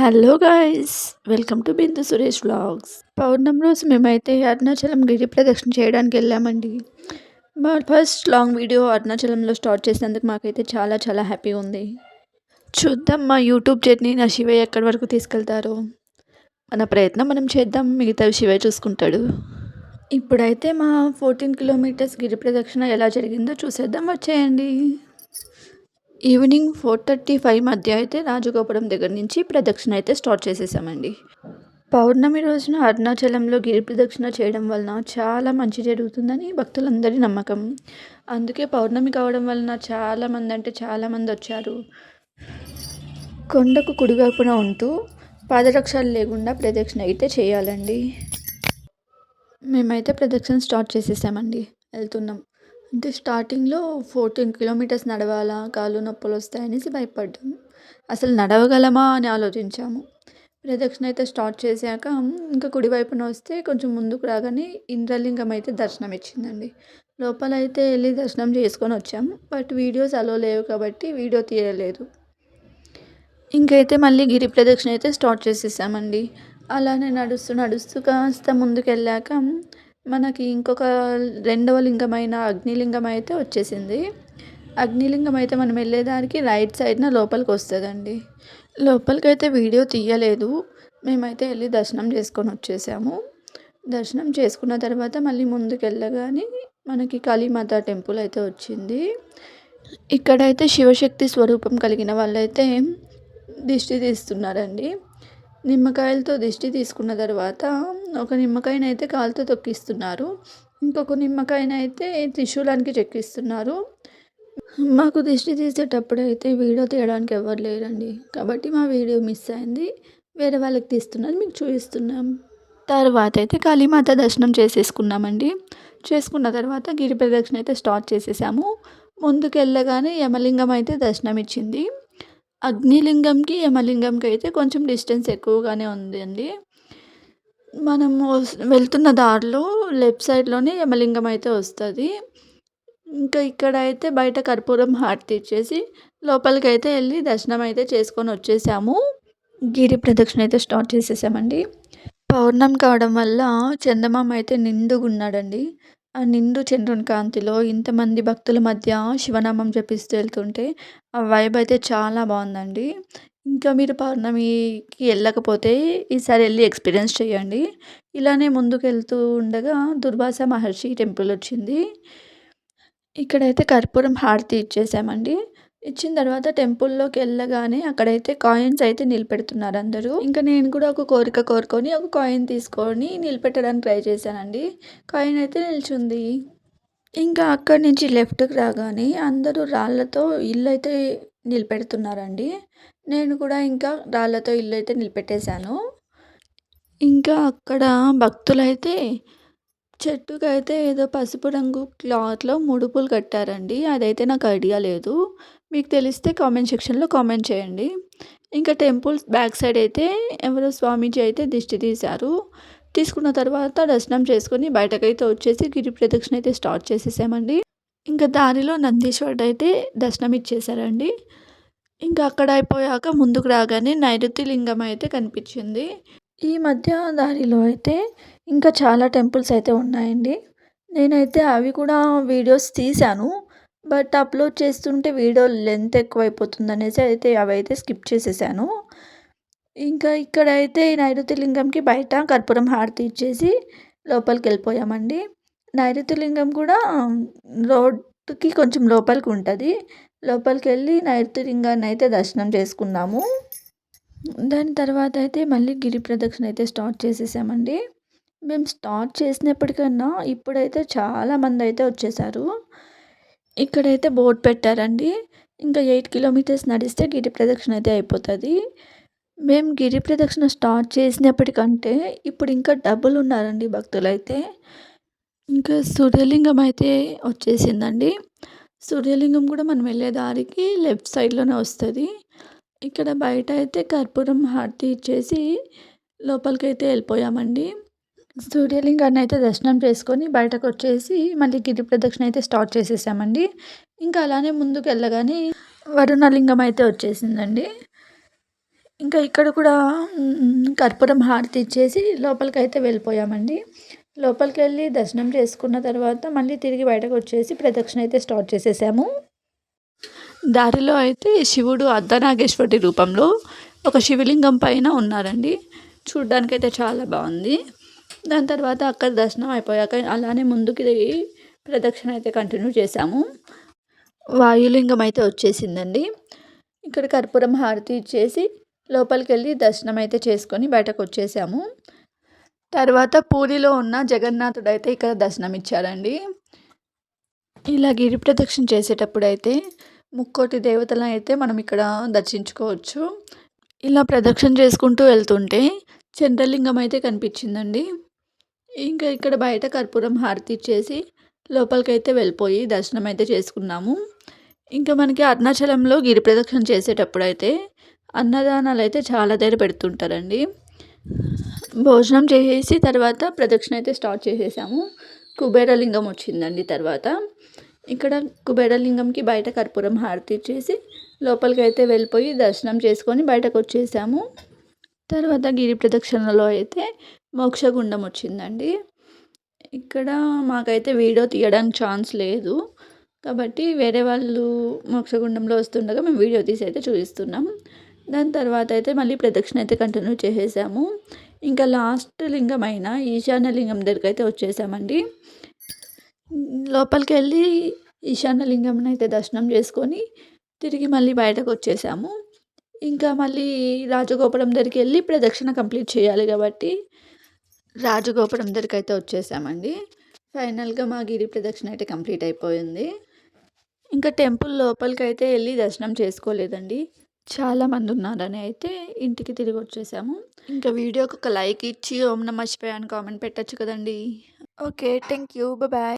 Hello guys welcome to Bindu Suresh vlogs పౌర్ణమి రోజు మేమైతే అరుణాచలం గిరి ప్రదక్షిణ చేయడానికి వెళ్ళామండి. మా ఫస్ట్ లాంగ్ వీడియో అరుణాచలంలో స్టార్ట్ చేసినందుకు మాకైతే చాలా చాలా హ్యాపీ ఉంది. చూద్దాం మా యూట్యూబ్ జర్నీ నా శివయ్య ఎక్కడి వరకు తీసుకెళ్తారో. మన ప్రయత్నం మనం చేద్దాం మిగతా శివయ్య చూసుకుంటాడు. ఇప్పుడైతే మా ఫోర్టీన్ కిలోమీటర్స్ గిరి ప్రదక్షిణ ఎలా జరిగిందో చూసేద్దాం వచ్చేయండి. ఈవినింగ్ ఫోర్ థర్టీ ఫైవ్ మధ్య అయితే రాజగోపురం దగ్గర నుంచి ప్రదక్షిణ అయితే స్టార్ట్ చేసేసామండి. పౌర్ణమి రోజున అరుణాచలంలో గిరి ప్రదక్షిణ చేయడం వలన చాలా మంచి జరుగుతుందని భక్తులందరి నమ్మకం. అందుకే పౌర్ణమి కావడం వలన చాలామంది అంటే చాలామంది వచ్చారు. కొండకు కుడివైపున ఉంటూ పాదరక్షలు లేకుండా ప్రదక్షిణ అయితే చేయాలండి. మేమైతే ప్రదక్షిణ స్టార్ట్ చేసేసామండి. వెళ్తున్నాం. అంటే స్టార్టింగ్లో ఫోర్టీన్ కిలోమీటర్స్ నడవాలా కాళ్ళు నొప్పులు వస్తాయనేసి భయపడ్డాము. అసలు నడవగలమా అని ఆలోచించాము. ప్రదక్షిణ అయితే స్టార్ట్ చేశాక ఇంకా కుడివైపున వస్తే కొంచెం ముందుకు రాగానే ఇంద్రలింగం అయితే దర్శనం ఇచ్చిందండి. లోపల అయితే వెళ్ళి దర్శనం చేసుకొని వచ్చాము. బట్ వీడియోస్ అలో లేవు కాబట్టి వీడియో తీయలేదు. ఇంకైతే మళ్ళీ గిరి ప్రదక్షిణ అయితే స్టార్ట్ చేసేసామండి. అలానే నడుస్తూ నడుస్తూ కాస్త ముందుకు వెళ్ళాక మనకి ఇంకొక రెండవ లింగమైన అగ్నిలింగం అయితే వచ్చేసింది. అగ్నిలింగం అయితే మనం వెళ్ళేదానికి రైట్ సైడ్న లోపలికి వస్తుందండి లోపలికైతే వీడియో తీయలేదు. మేమైతే వెళ్ళి దర్శనం చేసుకొని వచ్చేసాము. దర్శనం చేసుకున్న తర్వాత మళ్ళీ ముందుకు వెళ్ళగానే మనకి కాళీమాత టెంపుల్ అయితే వచ్చింది. ఇక్కడైతే శివశక్తి స్వరూపం కలిగిన వాళ్ళైతే దిష్టి తీస్తున్నారండి. నిమ్మకాయలతో దిష్టి తీసుకున్న తర్వాత ఒక నిమ్మకాయనైతే కాలుతో తొక్కిస్తున్నారు. ఇంకొక నిమ్మకాయనైతే త్రిశూలానికి చెక్కిస్తున్నారు. మాకు దిష్టి తీసేటప్పుడు అయితే వీడియో తీయడానికి ఎవరు లేరండి. కాబట్టి మా వీడియో మిస్ అయింది. వేరే వాళ్ళకి తీస్తున్నారు మీకు చూపిస్తున్నాం. తర్వాత అయితే కాళీమాత దర్శనం చేసేసుకున్నామండి. చేసుకున్న తర్వాత గిరి ప్రదక్షిణ అయితే స్టార్ట్ చేసేసాము. ముందుకు వెళ్ళగానే యమలింగం అయితే దర్శనం ఇచ్చింది అగ్నిలింగంకి యమలింగంకి అయితే కొంచెం డిస్టెన్స్ ఎక్కువగానే ఉంది అండి మనం వెళ్తున్న దారిలో లెఫ్ట్ సైడ్లోనే యమలింగం అయితే వస్తుంది. ఇంకా ఇక్కడ అయితే బయట కర్పూరం హార్ట్ ఇచ్చేసి లోపలికి అయితే వెళ్ళి దర్శనం అయితే చేసుకొని వచ్చేసాము. గిరి ప్రదక్షిణ అయితే స్టార్ట్ చేసేసామండి. పౌర్ణమి కావడం వల్ల చందమామ అయితే నిండుగా ఉన్నాడండి ఆ నిండు చంద్రుని కాంతిలో ఇంతమంది భక్తుల మధ్య శివనామం జపిస్తూ వెళ్తుంటే ఆ వైబ్ అయితే చాలా బాగుందండి. ఇంకా మీరు పౌర్ణమికి వెళ్ళకపోతే ఈసారి వెళ్ళి ఎక్స్పీరియన్స్ చేయండి. ఇలానే ముందుకు వెళ్తూ ఉండగా దుర్వాస మహర్షి టెంపుల్ వచ్చింది. ఇక్కడైతే కర్పూరం హారతి ఇచ్చేసామండి. ఇచ్చిన తర్వాత టెంపుల్లోకి వెళ్ళగానే అక్కడైతే కాయిన్స్ అయితే నిలబెడుతున్నారు అందరూ. ఇంకా నేను కూడా ఒక కోరిక కోరుకొని ఒక కాయిన్ తీసుకొని నిలబెట్టడానికి ట్రై చేశానండి. కాయిన్ అయితే నిల్చుంది. ఇంకా అక్కడి నుంచి లెఫ్ట్కి రాగానే అందరూ రాళ్ళతో ఇల్లు అయితే నిలబెడుతున్నారండి. నేను కూడా ఇంకా రాళ్ళతో ఇల్లు అయితే నిలబెట్టేశాను. ఇంకా అక్కడ భక్తులైతే చెట్టుకైతే ఏదో పసుపు రంగు క్లాత్లో ముడుపులు కట్టారండి. అదైతే నాకు ఐడియా లేదు. మీకు తెలిస్తే కామెంట్ సెక్షన్లో కామెంట్ చేయండి. ఇంకా టెంపుల్స్ బ్యాక్ సైడ్ అయితే ఎవరో స్వామీజీ అయితే దిష్టి తీశారు. తీసుకున్న తర్వాత దర్శనం చేసుకుని బయటకైతే వచ్చేసి గిరి ప్రదక్షిణ అయితే స్టార్ట్ చేసేసామండి. ఇంకా దారిలో నందీశ్వరుడు అయితే దర్శనం ఇచ్చేసారండి ఇంకా అక్కడ అయిపోయాక ముందుకు రాగానే నైరుతి లింగం అయితే కనిపించింది. ఈ మధ్య దారిలో అయితే ఇంకా చాలా టెంపుల్స్ అయితే ఉన్నాయండి. నేనైతే అవి కూడా వీడియోస్ తీశాను. బట్ అప్లోడ్ చేస్తుంటే వీడియో లెంత్ ఎక్కువైపోతుంది అనేసి అయితే అవైతే స్కిప్ చేసేసాను. ఇంకా ఇక్కడైతే నైరుతి లింగంకి బయట కర్పూరం హారతి ఇచ్చేసి లోపలికి వెళ్ళిపోయామండి నైరుతి లింగం కూడా రోడ్డుకి కొంచెం లోపలికి ఉంటుంది. లోపలికి వెళ్ళి నైరుతి లింగాన్ని అయితే దర్శనం చేసుకున్నాము. దాని తర్వాత అయితే మళ్ళీ గిరి ప్రదక్షిణ అయితే స్టార్ట్ చేసేసామండి. మేము స్టార్ట్ చేసినప్పటికన్నా ఇప్పుడైతే చాలామంది అయితే వచ్చేసారు. ఇక్కడైతే బోర్డు పెట్టారండి. ఇంకా ఎయిట్ కిలోమీటర్స్ నడిస్తే గిరి ప్రదక్షిణ అయితే అయిపోతుంది. మేము గిరి ప్రదక్షిణ స్టార్ట్ చేసినప్పటికంటే ఇప్పుడు ఇంకా డబ్బులు ఉన్నారండి భక్తులైతే. ఇంకా సూర్యలింగం అయితే వచ్చేసిందండి. సూర్యలింగం కూడా మనం వెళ్ళే దారికి లెఫ్ట్ సైడ్లోనే వస్తుంది. ఇక్కడ బయట అయితే కర్పూరం హారతి ఇచ్చేసి లోపలికైతే వెళ్ళిపోయామండి. సూర్యలింగాన్ని అయితే దర్శనం చేసుకొని బయటకు వచ్చేసి మళ్ళీ గిరి ప్రదక్షిణ అయితే స్టార్ట్ చేసేసామండి. ఇంకా అలానే ముందుకు వెళ్ళగానే వరుణలింగం అయితే వచ్చేసిందండి. ఇంకా ఇక్కడ కూడా కర్పూరం హారతి ఇచ్చేసి లోపలికి అయితే వెళ్ళిపోయామండి. లోపలికి వెళ్ళి దర్శనం చేసుకున్న తర్వాత మళ్ళీ తిరిగి బయటకు వచ్చేసి ప్రదక్షిణ అయితే స్టార్ట్ చేసేసాము. దారిలో అయితే శివుడు అర్ధనాగేశ్వరి రూపంలో ఒక శివలింగం పైన ఉన్నారండి. చూడ్డానికైతే చాలా బాగుంది. దాని తర్వాత అక్కడ దర్శనం అయిపోయాక అలానే ముందుకి ప్రదక్షిణ అయితే కంటిన్యూ చేశాము. వాయులింగం అయితే వచ్చేసిందండి. ఇక్కడ కర్పూరం హారతి ఇచ్చేసి లోపలికి వెళ్ళి దర్శనం అయితే చేసుకొని బయటకు వచ్చేసాము. తర్వాత పూరిలో ఉన్న జగన్నాథుడు అయితే ఇక్కడ దర్శనం ఇచ్చారండి ఇలా గిరి ప్రదక్షిణ చేసేటప్పుడు అయితే ముక్కోటి దేవతలను అయితే మనం ఇక్కడ దర్శించుకోవచ్చు. ఇలా ప్రదక్షిణ చేసుకుంటూ వెళ్తుంటే చంద్రలింగం అయితే కనిపించిందండి. ఇంకా ఇక్కడ బయట కర్పూరం హారతి ఇచ్చేసి లోపలికైతే వెళ్ళిపోయి దర్శనం అయితే చేసుకున్నాము. ఇంకా మనకి అరుణాచలంలో గిరి ప్రదక్షిణ చేసేటప్పుడు అయితే అన్నదానాలు అయితే చాలా దగ్గర పెడుతుంటారండి. భోజనం చేసేసి తర్వాత ప్రదక్షిణ అయితే స్టార్ట్ చేసేసాము. కుబేరలింగం వచ్చిందండి తర్వాత. ఇక్కడ కుబేరలింగంకి బయట కర్పూరం హారతి ఇచ్చేసి లోపలికి అయితే వెళ్ళిపోయి దర్శనం చేసుకొని బయటకు వచ్చేసాము. తర్వాత గిరి ప్రదక్షిణలో అయితే మోక్షగుండం వచ్చిందండి ఇక్కడ మాకైతే వీడియో తీయడానికి ఛాన్స్ లేదు. కాబట్టి వేరే వాళ్ళు మోక్షగుండంలో వస్తుండగా మేము వీడియో తీసి అయితే చూపిస్తున్నాం. దాని తర్వాత అయితే మళ్ళీ ప్రదక్షిణ అయితే కంటిన్యూ చేసేసాము. ఇంకా లాస్ట్ లింగం అయిన ఈశాన్య లింగం దగ్గరికి అయితే వచ్చేసామండి. లోపలికి వెళ్ళి ఈశాన్య లింగం అయితే దర్శనం చేసుకొని తిరిగి మళ్ళీ బయటకు వచ్చేసాము ఇంకా మళ్ళీ రాజగోపురం దగ్గరికి వెళ్ళి ప్రదక్షిణ కంప్లీట్ చేయాలి కాబట్టి రాజగోపురం దగ్గరికి అయితే వచ్చేసామండి. ఫైనల్గా మా గిరి ప్రదక్షిణ అయితే కంప్లీట్ అయిపోయింది. ఇంకా టెంపుల్ లోపలికి అయితే వెళ్ళి దర్శనం చేసుకోలేదండి. చాలామంది ఉన్నారని అయితే ఇంటికి తిరిగి వచ్చేసాము. ఇంకా వీడియోకి ఒక లైక్ ఇచ్చి ఓం నమ శివాయ అని కామెంట్ పెట్టచ్చు కదండి. Okay thank you bye.